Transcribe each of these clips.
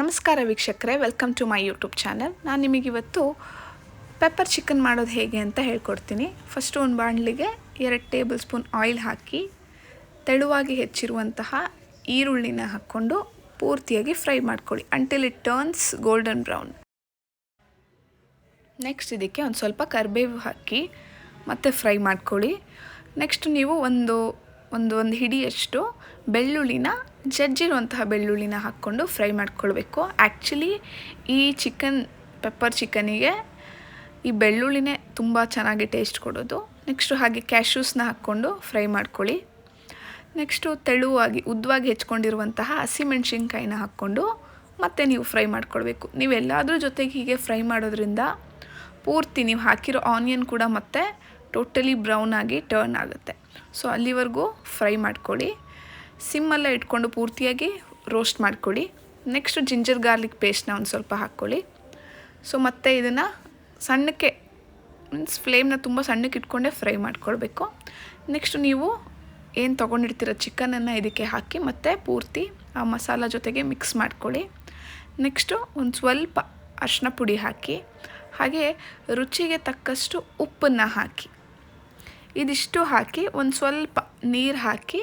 ನಮಸ್ಕಾರ ವೀಕ್ಷಕರೇ welcome to my YouTube channel ನಾನು ನಿಮಗಿವತ್ತು ಪೆಪ್ಪರ್ ಚಿಕನ್ ಮಾಡೋದು ಹೇಗೆ ಅಂತ ಹೇಳ್ಕೊಡ್ತೀನಿ. ಫಸ್ಟು ಒಂದು ಬಾಣಲಿಗೆ ಎರಡು ಟೇಬಲ್ ಸ್ಪೂನ್ ಆಯಿಲ್ ಹಾಕಿ, ತೆಳುವಾಗಿ ಹೆಚ್ಚಿರುವಂತಹ ಈರುಳ್ಳಿನ ಹಾಕ್ಕೊಂಡು ಪೂರ್ತಿಯಾಗಿ ಫ್ರೈ ಮಾಡ್ಕೊಳ್ಳಿ until it turns golden brown next ಇದಕ್ಕೆ ಒಂದು ಸ್ವಲ್ಪ ಕರಿಬೇವು ಹಾಕಿ ಮತ್ತೆ ಫ್ರೈ ಮಾಡ್ಕೊಳ್ಳಿ. ನೆಕ್ಸ್ಟ್ ನೀವು ಒಂದು ಒಂದು ಒಂದು ಹಿಡಿಯಷ್ಟು ಬೆಳ್ಳುಳ್ಳಿನ ಜಜ್ಜಿರುವಂತಹ ಬೆಳ್ಳುಳ್ಳಿನ ಹಾಕ್ಕೊಂಡು ಫ್ರೈ ಮಾಡ್ಕೊಳ್ಬೇಕು. ಆ್ಯಕ್ಚುಲಿ ಈ ಚಿಕನ್ ಪೆಪ್ಪರ್ ಚಿಕನಿಗೆ ಈ ಬೆಳ್ಳುಳ್ಳಿನೇ ತುಂಬ ಚೆನ್ನಾಗಿ ಟೇಸ್ಟ್ ಕೊಡೋದು. ನೆಕ್ಸ್ಟು ಹಾಗೆ ಕ್ಯಾಶ್ಯೂಸ್ನ ಹಾಕ್ಕೊಂಡು ಫ್ರೈ ಮಾಡ್ಕೊಳ್ಳಿ. ನೆಕ್ಸ್ಟು ತೆಳುವಾಗಿ ಉದ್ದವಾಗಿ ಹೆಚ್ಕೊಂಡಿರುವಂತಹ ಹಸಿಮೆಣ್ಸಿನ್ಕಾಯಿನ ಹಾಕ್ಕೊಂಡು ಮತ್ತೆ ನೀವು ಫ್ರೈ ಮಾಡ್ಕೊಳ್ಬೇಕು. ನೀವು ಎಲ್ಲಾದ್ರ ಜೊತೆಗೆ ಹೀಗೆ ಫ್ರೈ ಮಾಡೋದ್ರಿಂದ ಪೂರ್ತಿ ನೀವು ಹಾಕಿರೋ ಆನಿಯನ್ ಕೂಡ ಮತ್ತೆ ಟೋಟಲಿ ಬ್ರೌನ್ ಆಗಿ ಟರ್ನ್ ಆಗುತ್ತೆ. ಸೊ ಅಲ್ಲಿವರೆಗೂ ಫ್ರೈ ಮಾಡ್ಕೊಳ್ಳಿ. ಸಿಮ್ಮಲ್ಲೇ ಇಟ್ಕೊಂಡು ಪೂರ್ತಿಯಾಗಿ ರೋಸ್ಟ್ ಮಾಡ್ಕೊಳ್ಳಿ. ನೆಕ್ಸ್ಟು ಜಿಂಜರ್ ಗಾರ್ಲಿಕ್ ಪೇಸ್ಟ್ನ ಒಂದು ಸ್ವಲ್ಪ ಹಾಕ್ಕೊಳ್ಳಿ. ಸೊ ಮತ್ತೆ ಇದನ್ನು ಸಣ್ಣಕ್ಕೆ ಮೀನ್ಸ್ ಫ್ಲೇಮ್ನ ತುಂಬ ಸಣ್ಣಕ್ಕೆ ಇಟ್ಕೊಂಡೇ ಫ್ರೈ ಮಾಡ್ಕೊಳ್ಬೇಕು. ನೆಕ್ಸ್ಟ್ ನೀವು ಏನು ತೊಗೊಂಡಿರ್ತೀರ ಚಿಕನನ್ನು ಇದಕ್ಕೆ ಹಾಕಿ ಮತ್ತೆ ಪೂರ್ತಿ ಆ ಮಸಾಲ ಜೊತೆಗೆ ಮಿಕ್ಸ್ ಮಾಡ್ಕೊಳ್ಳಿ. ನೆಕ್ಸ್ಟು ಒಂದು ಸ್ವಲ್ಪ ಅರಿಶಿನ ಪುಡಿ ಹಾಕಿ, ಹಾಗೆ ರುಚಿಗೆ ತಕ್ಕಷ್ಟು ಉಪ್ಪನ್ನು ಹಾಕಿ. ಇದಿಷ್ಟು ಹಾಕಿ ಒಂದು ಸ್ವಲ್ಪ ನೀರು ಹಾಕಿ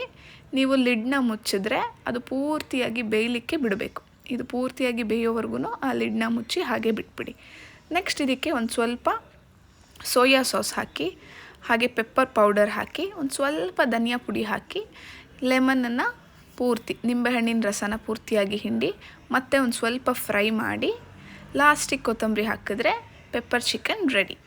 ನೀವು ಲಿಡ್ನ ಮುಚ್ಚಿದ್ರೆ ಅದು ಪೂರ್ತಿಯಾಗಿ ಬೇಯಲಿಕ್ಕೆ ಬಿಡಬೇಕು. ಇದು ಪೂರ್ತಿಯಾಗಿ ಬೇಯೋವರೆಗೂ ಆ ಲಿಡ್ನ ಮುಚ್ಚಿ ಹಾಗೆ ಬಿಟ್ಬಿಡಿ. ನೆಕ್ಸ್ಟ್ ಇದಕ್ಕೆ ಒಂದು ಸ್ವಲ್ಪ ಸೋಯಾ ಸಾಸ್ ಹಾಕಿ, ಹಾಗೆ ಪೆಪ್ಪರ್ ಪೌಡರ್ ಹಾಕಿ, ಒಂದು ಸ್ವಲ್ಪ ಧನಿಯಾ ಪುಡಿ ಹಾಕಿ, ಲೆಮನನ್ನು ಪೂರ್ತಿ, ನಿಂಬೆಹಣ್ಣಿನ ರಸನ ಪೂರ್ತಿಯಾಗಿ ಹಿಂಡಿ, ಮತ್ತೆ ಒಂದು ಸ್ವಲ್ಪ ಫ್ರೈ ಮಾಡಿ, ಲಾಸ್ಟಿಗೆ ಕೊತ್ತಂಬರಿ ಹಾಕಿದ್ರೆ ಪೆಪ್ಪರ್ ಚಿಕನ್ ರೆಡಿ.